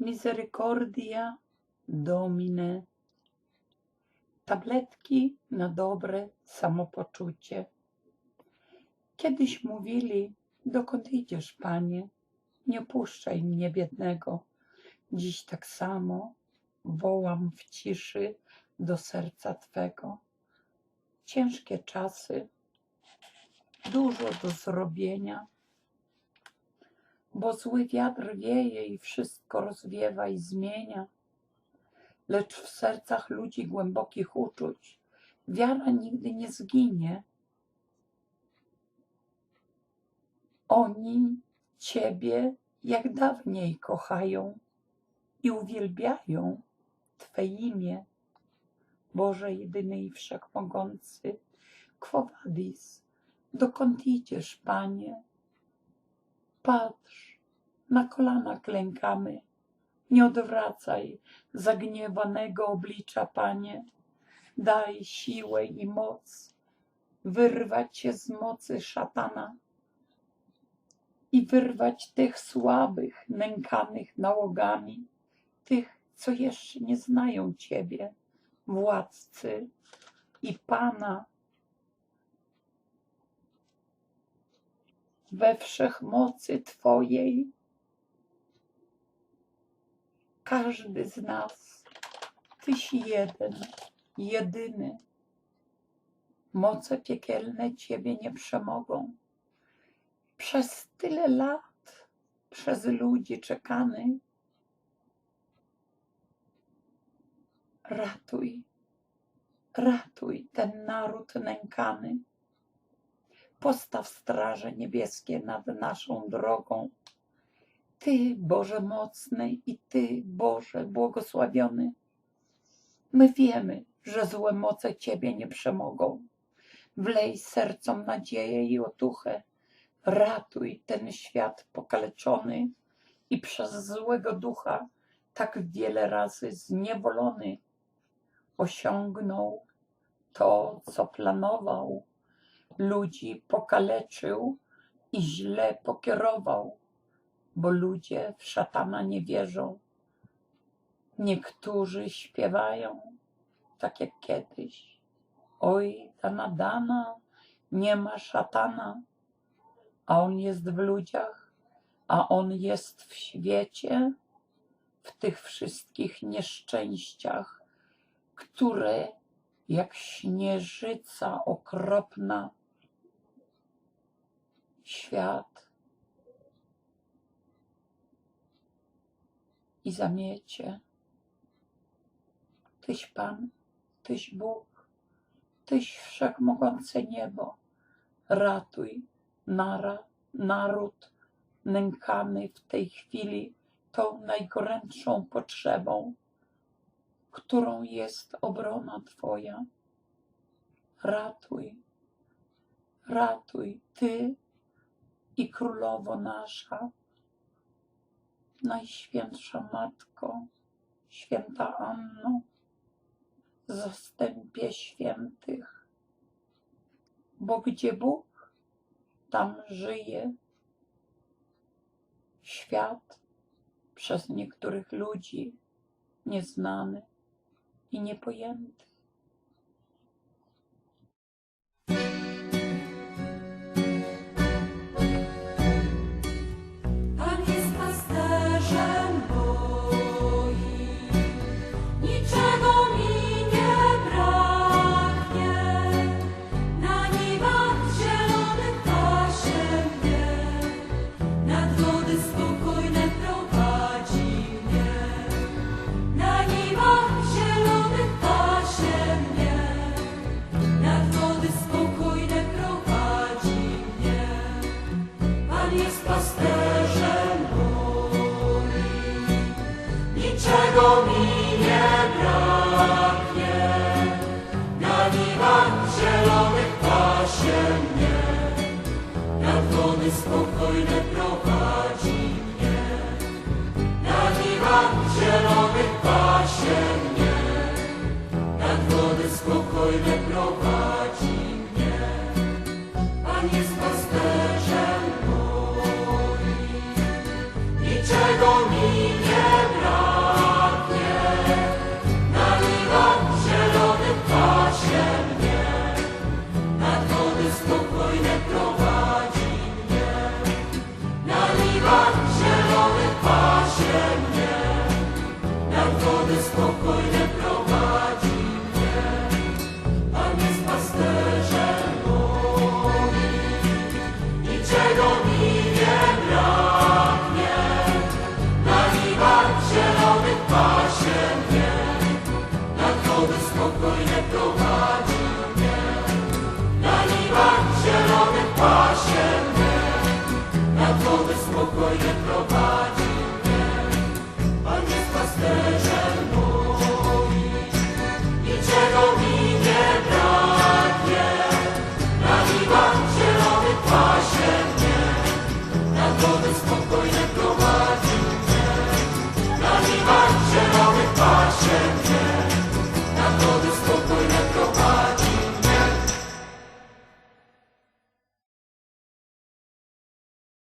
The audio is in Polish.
Misericordia Domine. Tabletki na dobre samopoczucie. Kiedyś mówili, dokąd idziesz, panie? Nie puszczaj mnie biednego. Dziś tak samo wołam w ciszy do serca Twego. Ciężkie czasy, dużo do zrobienia, bo zły wiatr wieje i wszystko rozwiewa i zmienia. Lecz w sercach ludzi głębokich uczuć wiara nigdy nie zginie. Oni Ciebie jak dawniej kochają i uwielbiają Twe imię. Boże jedyny i wszechmogący, Quo vadis, dokąd idziesz, Panie? Patrz, na kolana klękamy, nie odwracaj zagniewanego oblicza, Panie. Daj siłę i moc wyrwać się z mocy szatana i wyrwać tych słabych, nękanych nałogami, tych, co jeszcze nie znają Ciebie, władcy i Pana. We wszechmocy Twojej każdy z nas, Tyś jeden, jedyny. Moce piekielne Ciebie nie przemogą. Przez tyle lat przez ludzi czekany, ratuj, ratuj ten naród nękany. Postaw straże niebieskie nad naszą drogą. Ty, Boże mocny i Ty, Boże błogosławiony. My wiemy, że złe moce Ciebie nie przemogą. Wlej sercom nadzieję i otuchę. Ratuj ten świat pokaleczony i przez złego ducha tak wiele razy zniewolony. Osiągnął to, co planował. Ludzi pokaleczył i źle pokierował, bo ludzie w szatana nie wierzą. Niektórzy śpiewają tak jak kiedyś. Oj, dana dana, nie ma szatana, a on jest w ludziach, a on jest w świecie, w tych wszystkich nieszczęściach, które jak śnieżyca okropna świat i zamiecie. Tyś Pan, Tyś Bóg, Tyś wszechmogące niebo. Ratuj nara, naród nękany w tej chwili tą najgorętszą potrzebą, którą jest obrona Twoja. Ratuj, ratuj Ty i Królowo nasza, Najświętsza Matko, Święta Anno, zastępie świętych, bo gdzie Bóg, tam żyje świat przez niektórych ludzi nieznany i niepojęty. Jest pasterzem moim, niczego mi nie braknie. Na niwach zielonych pasie mnie, nad wody spokojne prowadzi mnie. Na niwach zielonych pasie mnie, nad wody spokojne prowadzi